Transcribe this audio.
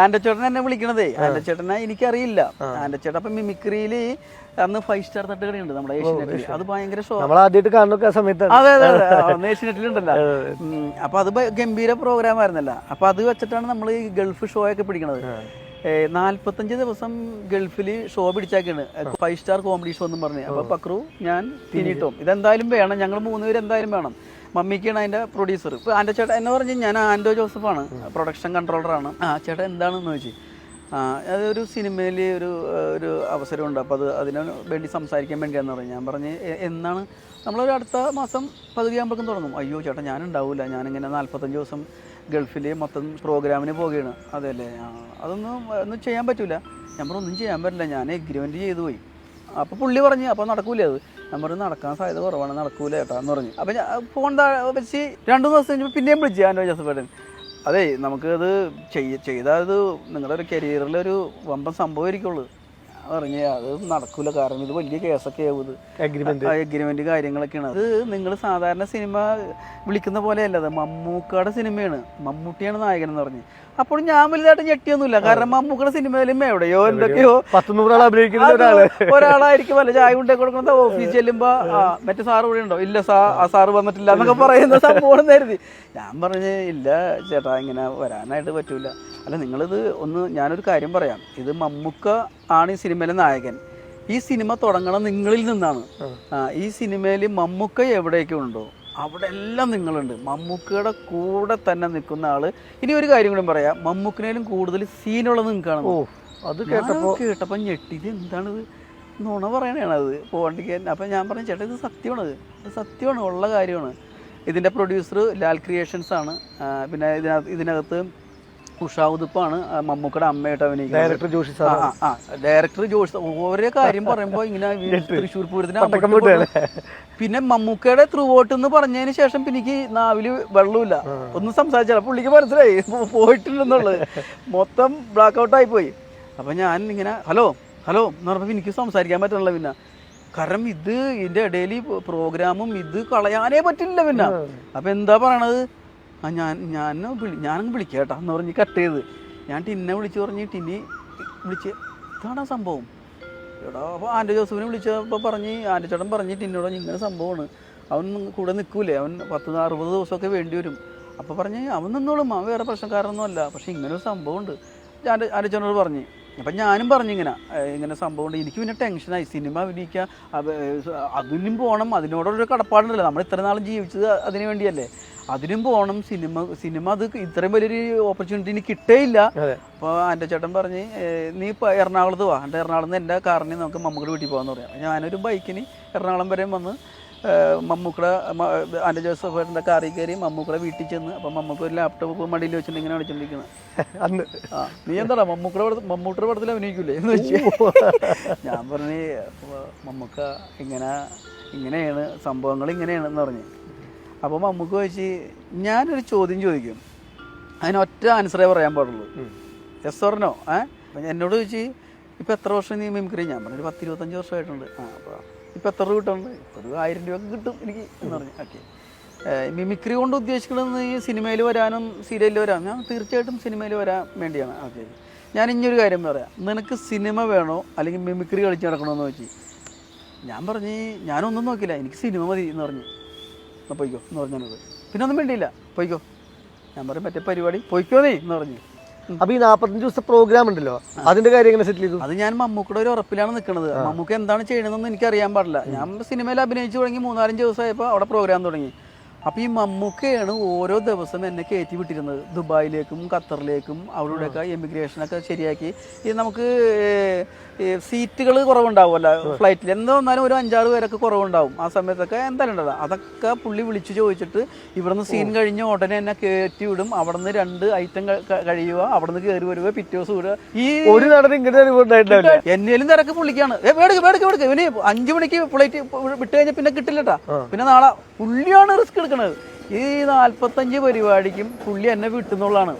ആൻഡച്ചേട്ടൻ എന്നെ വിളിക്കണതേ. ആൻഡച്ചേട്ടനെ എനിക്കറിയില്ല. ആൻഡച്ചേട്ടൻ അപ്പൊ മിമിക്രിയിൽ അന്ന് ഫൈവ് സ്റ്റാർ തട്ടുകടയുണ്ട് നമ്മുടെ ഏഷ്യനെറ്റിൽ അത് ഭയങ്കര ഷോ നമ്മൾ ആദ്യമായിട്ട് കാണുന്ന സമയത്താണ്. അതെ അതെ അന്ന് ഏഷ്യനെറ്റിലുണ്ടല്ലോ. അപ്പൊ അത് ഗംഭീര പ്രോഗ്രാം ആയിരുന്നല്ലോ. അപ്പൊ അത് വെച്ചിട്ടാണ് നമ്മൾ ഈ ഗൾഫ് ഷോ ഒക്കെ പിടിക്കണത്. നാല്പത്തഞ്ച് ദിവസം ഗൾഫിൽ ഷോ പിടിച്ചാക്കാണ് ഫൈവ് സ്റ്റാർ കോമഡി ഷോ എന്ന് പറഞ്ഞു. അപ്പൊ പക്രു ഞാൻ തിരിട്ടോം ഇതെന്തായാലും വേണം. ഞങ്ങൾ മൂന്നുപേര് എന്തായാലും വേണം. മമ്മിക്കാണ് അതിന്റെ പ്രൊഡ്യൂസർ ഇപ്പൊ ആന്റെ ചേട്ടൻ എന്ന് പറഞ്ഞു ഞാൻ ആന്റോ ജോസഫ് ആണ് പ്രൊഡക്ഷൻ കൺട്രോളർ ആണ്. ആ ചേട്ടൻ എന്താണെന്ന് വെച്ചു അതൊരു സിനിമയിൽ ഒരു ഒരു അവസരമുണ്ട്. അപ്പോൾ അത് അതിന് വേണ്ടി സംസാരിക്കാൻ വേണ്ടിയാന്ന് പറഞ്ഞു. ഞാൻ പറഞ്ഞ് എന്നാണ് നമ്മളൊരു അടുത്ത മാസം പകുതി ആകുമ്പോഴേക്കും തുടങ്ങും. അയ്യോ ചേട്ടാ ഞാനുണ്ടാവില്ല ഞാനിങ്ങനെ നാൽപ്പത്തഞ്ച് ദിവസം ഗൾഫിൽ മൊത്തം പ്രോഗ്രാമിന് പോവുകയാണ്. അതല്ലേ? അതൊന്നും ഒന്നും ചെയ്യാൻ പറ്റില്ല ഞാൻ പറഞ്ഞു ഒന്നും ചെയ്യാൻ പറ്റില്ല. ഞാൻ എഗ്രിമെന്റ് ചെയ്തു പോയി. അപ്പോൾ പുള്ളി പറഞ്ഞു അപ്പോൾ നടക്കൂലേ അത്? ഞാൻ നടക്കാൻ സാധ്യത കുറവാണ് നടക്കൂല ചേട്ടാ എന്ന് പറഞ്ഞു. അപ്പോൾ ഞാൻ ഫോൺ വെച്ച് രണ്ട് ദിവസം കഴിഞ്ഞപ്പോൾ പിന്നെയും വിളിച്ചു ഞാൻ ജോസഫേട്ടൻ അതെ നമുക്കത് ചെയ്ത ചെയ്താൽ അത് നിങ്ങളുടെ ഒരു കരിയറിലൊരു വമ്പൻ സംഭവമായിരിക്കുള്ളൂ. പറഞ്ഞു അത് നടക്കൂല. കാരണം ഇത് വലിയ കേസൊക്കെ ആവും ഇത്. അഗ്രിമെന്റ് എഗ്രിമെന്റ് കാര്യങ്ങളൊക്കെയാണ്. അത് നിങ്ങൾ സാധാരണ സിനിമ വിളിക്കുന്ന പോലെയല്ല അത് മമ്മൂക്കയുടെ സിനിമയാണ്. മമ്മൂട്ടിയാണ് നായകൻ എന്ന് പറഞ്ഞ്. അപ്പോൾ ഞാൻ വലുതായിട്ട് ഞെട്ടിയൊന്നുമില്ല. കാരണം മമ്മൂക്കയുടെ സിനിമയിലും എവിടെയോ എന്തൊക്കെയോ ഒരാളായിരിക്കും. അല്ല ചായ കൊണ്ടേ കൊടുക്കുന്ന ഓഫീസിൽ ചെല്ലുമ്പോ മറ്റേ സാറ് ഇവിടെ ഉണ്ടോ? ഇല്ല സാ ആ സാറ് വന്നിട്ടില്ല എന്നൊക്കെ പറയുന്ന സംഭവം കരുതി. ഞാൻ പറഞ്ഞ് ഇല്ല ചേട്ടാ ഇങ്ങനെ വരാനായിട്ട് പറ്റൂല. അല്ല നിങ്ങളിത് ഒന്ന് ഞാനൊരു കാര്യം പറയാം. ഇത് മമ്മൂക്ക ആണ് ഈ സിനിമയിലെ നായകൻ. ഈ സിനിമ തുടങ്ങണം നിങ്ങളിൽ നിന്നാണ്. ഈ സിനിമയിൽ മമ്മൂക്ക എവിടെയൊക്കെ ഉണ്ടോ അവിടെ എല്ലാം നിങ്ങളുണ്ട്. മമ്മൂക്കയുടെ കൂടെ തന്നെ നിൽക്കുന്ന ആൾ. ഇനി ഒരു കാര്യം കൂടി പറയാം. മമ്മൂക്കിനേലും കൂടുതൽ സീനുള്ളത് നിങ്ങൾക്കാണ്? ഓ അത് കേട്ടപ്പോ കേട്ടപ്പോ ഞെട്ടി. ഇത് എന്താണിത്? നുണ പറയണതാണ് അത്? പോകണ്ടിക്കാൻ അപ്പം ഞാൻ പറഞ്ഞു ചേട്ടാ ഇത് സത്യമാണത്. ഇത് സത്യമാണ് ഉള്ള കാര്യമാണ്. ഇതിന്റെ പ്രൊഡ്യൂസർ ലാൽ ക്രിയേഷൻസ് ആണ്. പിന്നെ ഇതിനകത്ത് ഇതിനകത്ത് ഉഷാ മമ്മൂക്കടെ ആ, മമ്മൂക്കയുടെ അമ്മയായിട്ട് അഭിനയിക്കുന്നത്. ഡയറക്ടർ ജോഷി സാർ ആ, ഡയറക്ടർ ജോഷി ഓരോ കാര്യം പറയുമ്പോൾ ഇങ്ങനെ തൃശ്ശൂർ പൂരത്തിന്. പിന്നെ മമ്മൂക്കയുടെ ത്രൂ ഔട്ട് എന്ന് പറഞ്ഞതിന് ശേഷം പിന്നെ എനിക്ക് നാവിൽ വെള്ളമില്ല ഒന്നും സംസാരിച്ചാൽ പുള്ളിക്ക് മനസ്സിലായി. പോയിട്ടില്ലെന്നുള്ളത്. മൊത്തം ബ്ലാക്ക് ഔട്ട് ആയി പോയി അപ്പൊ ഞാൻ ഇങ്ങനെ ഹലോ ഹലോ എന്ന് പറഞ്ഞപ്പോൾ എനിക്ക് സംസാരിക്കാൻ പറ്റണല്ലോ പിന്നെ. കാരണം ഇത് ഇതിന്റെ ഇടയിൽ പ്രോഗ്രാമും ഇത് കളയാനേ പറ്റില്ല പിന്നെ. അപ്പൊ എന്താ പറയണത്? ആ ഞാൻ ഞാൻ വിളി ഞാനങ്ങ് കേട്ടോ. എന്ന് പറഞ്ഞ് കട്ട് ചെയ്ത്. ഞാൻ ടിന്നെ വിളിച്ച് പറഞ്ഞ് ടിന്നി വിളിച്ച്. ഇതാണ് സംഭവം. എടാ അപ്പോൾ ആന്റെ ജോസഫിനെ വിളിച്ചപ്പോൾ പറഞ്ഞ് ആന്റെ ചേട്ടൻ പറഞ്ഞ് ടിന്നോട് ഇങ്ങനെ സംഭവമാണ്. അവൻ കൂടെ നിൽക്കൂലേ അവൻ പത്ത് അറുപത് ദിവസമൊക്കെ വേണ്ടി വരും. അപ്പോൾ പറഞ്ഞ് അവൻ നിന്നോളും അവൻ വേറെ പ്രശ്നക്കാരനൊന്നും അല്ല. പക്ഷേ ഇങ്ങനൊരു സംഭവമുണ്ട്. ആന്റെ ആന്റെ ചേട്ടനോട് പറഞ്ഞ്. അപ്പം ഞാനും പറഞ്ഞു ഇങ്ങനെ ഇങ്ങനെ സംഭവം ഉണ്ട്. എനിക്ക് പിന്നെ ടെൻഷനായി സിനിമ അഭിനയിക്കുക അതിനും പോകണം അതിനോടൊരു കടപ്പാടുണ്ടല്ലോ. നമ്മൾ ഇത്ര നാളും ജീവിച്ചത് അതിനു വേണ്ടിയല്ലേ. അതിനും പോകണം സിനിമ സിനിമ അത് ഇത്രയും വലിയൊരു ഓപ്പർച്യൂണിറ്റി എനിക്ക് കിട്ടേയില്ല. അപ്പോൾ എന്റെ ചേട്ടൻ പറഞ്ഞ് നീ ഇപ്പോൾ എറണാകുളത്ത് വാ. എന്റെ എറണാകുളത്ത് എന്റെ കാറിന് നമുക്ക് മമ്മൂടെ വീട്ടിൽ പോകാമെന്ന് പറയാം. ഞാനൊരു ബൈക്കിന് എറണാകുളം വരെയും വന്ന് ഏഹ് മമ്മൂക്കയുടെ ജോസഫ് ഏട്ടന്റെ കാറി കയറി മമ്മൂക്കട വീട്ടിൽ ചെന്ന് അപ്പം മമ്മൂക്ക ഒരു ലാപ്ടോപ്പ് മടിയിൽ വെച്ചിട്ട് ഇങ്ങനെ അടിച്ചോണ്ടിരിക്കുന്നത് അന്ന്. ആ നീ എന്താടാ മമ്മൂക്കട പടത്തിൽ മമ്മൂട്ടിയുടെ പടത്തിൽ അഭിനയിക്കൂലേ എന്ന് വെച്ച് ഞാൻ പറഞ്ഞു "അപ്പൊ മമ്മൂക്ക ഇങ്ങനെ ഇങ്ങനെയാണ് സംഭവങ്ങൾ ഇങ്ങനെയാണ് എന്ന് പറഞ്ഞു. അപ്പോൾ മമ്മൂക്ക വെച്ച് ഞാനൊരു ചോദ്യം ചോദിക്കും. അതിന് ഒറ്റ ആൻസറേ പറയാൻ പാടുള്ളൂ. എസ് ഓർനോ ഏ? അപ്പം എന്നോട് ചോദിച്ചു ഇപ്പം എത്ര വർഷം നീ മിമിക്രി ഞാൻ പറഞ്ഞു ഒരു പത്ത് ഇരുപത്തഞ്ച് വർഷമായിട്ടുണ്ട്. ആ അപ്പോൾ ഇപ്പം എത്ര രൂപ കിട്ടുന്നുണ്ട് ഒരു ആയിരം രൂപ കിട്ടും എനിക്ക് എന്ന് പറഞ്ഞു. ഓക്കെ മിമിക്രി കൊണ്ട് ഉദ്ദേശിക്കുന്നത് ഈ സിനിമയിൽ വരാനും സീരിയലിൽ വരാനും ഞാൻ തീർച്ചയായിട്ടും സിനിമയിൽ വരാൻ വേണ്ടിയാണ്. ഓക്കെ ഞാൻ ഇനിയൊരു കാര്യം പറയാം. നിനക്ക് സിനിമ വേണോ? അല്ലെങ്കിൽ മിമിക്രി കളിച്ച് നടക്കണമെന്ന് വെച്ച്. ഞാൻ പറഞ്ഞ് ഞാനൊന്നും നോക്കില്ല എനിക്ക് സിനിമ മതി എന്ന് പറഞ്ഞു. എന്നാൽ പോയിക്കോ എന്ന് പറഞ്ഞത് പിന്നെ ഒന്നും വേണ്ടിയില്ല പോയിക്കോ. ഞാൻ പറയും മറ്റേ പരിപാടി പോയിക്കോ നീ എന്ന് പറഞ്ഞു. അപ്പൊ ഈ നാപ്പത്തഞ്ച് ദിവസത്തെ പ്രോഗ്രാം ഉണ്ടല്ലോ അതിന്റെ കാര്യം എങ്ങനെ സെറ്റിൽ ചെയ്തു? അത് ഞാൻ മമ്മൂക്കയുടെ ഒരു ഉറപ്പിലാണ് നിൽക്കുന്നത് മമ്മൂക്ക എന്താണ് ചെയ്യണമെന്നൊന്നും എനിക്ക് അറിയാൻ പാടില്ല. ഞാൻ സിനിമയിൽ അഭിനയിച്ചു തുടങ്ങി മൂന്നാലഞ്ച് ദിവസമായപ്പോൾ അവിടെ പ്രോഗ്രാം തുടങ്ങി. അപ്പോൾ ഈ മമ്മൂക്കയാണ് ഓരോ ദിവസം എന്നെ കയറ്റി വിട്ടിരുന്നത് ദുബായിലേക്കും ഖത്തറിലേക്കും അവിടെയൊക്കെ എമിഗ്രേഷനൊക്കെ ശരിയാക്കി. ഈ നമുക്ക് സീറ്റുകൾ കുറവുണ്ടാവുമല്ലോ ഫ്ലൈറ്റിൽ എന്താ വന്നാലും ഒരു അഞ്ചാറ് പേരൊക്കെ കുറവുണ്ടാവും ആ സമയത്തൊക്കെ എന്തായാലും ഉണ്ടാവും അതൊക്കെ പുള്ളി വിളിച്ചു ചോദിച്ചിട്ട് ഇവിടുന്ന് സീൻ കഴിഞ്ഞ ഉടനെ എന്നെ കയറ്റി വിടും അവിടുന്ന് രണ്ട് ഐറ്റം കഴിയുക. അവിടുന്ന് കയറി വരുക പിറ്റേ ദിവസം വിടുക ഈ ഒരു എന്നേലും തിരക്ക് പുള്ളിക്കാണ്. മേടിക്ക് മേടിക്ക് വേടക്ക് ഇവന് അഞ്ചു മണിക്ക് ഫ്ലൈറ്റ് വിട്ട് കഴിഞ്ഞാൽ പിന്നെ കിട്ടില്ലട്ടാ. പിന്നെ നാളെ പുള്ളിയാണ് റിസ്ക് എടുക്കണത്. ഈ നാൽപ്പത്തഞ്ച് പരിപാടിക്കും പുള്ളി എന്നെ വിട്ടുന്നുള്ളതാണ്.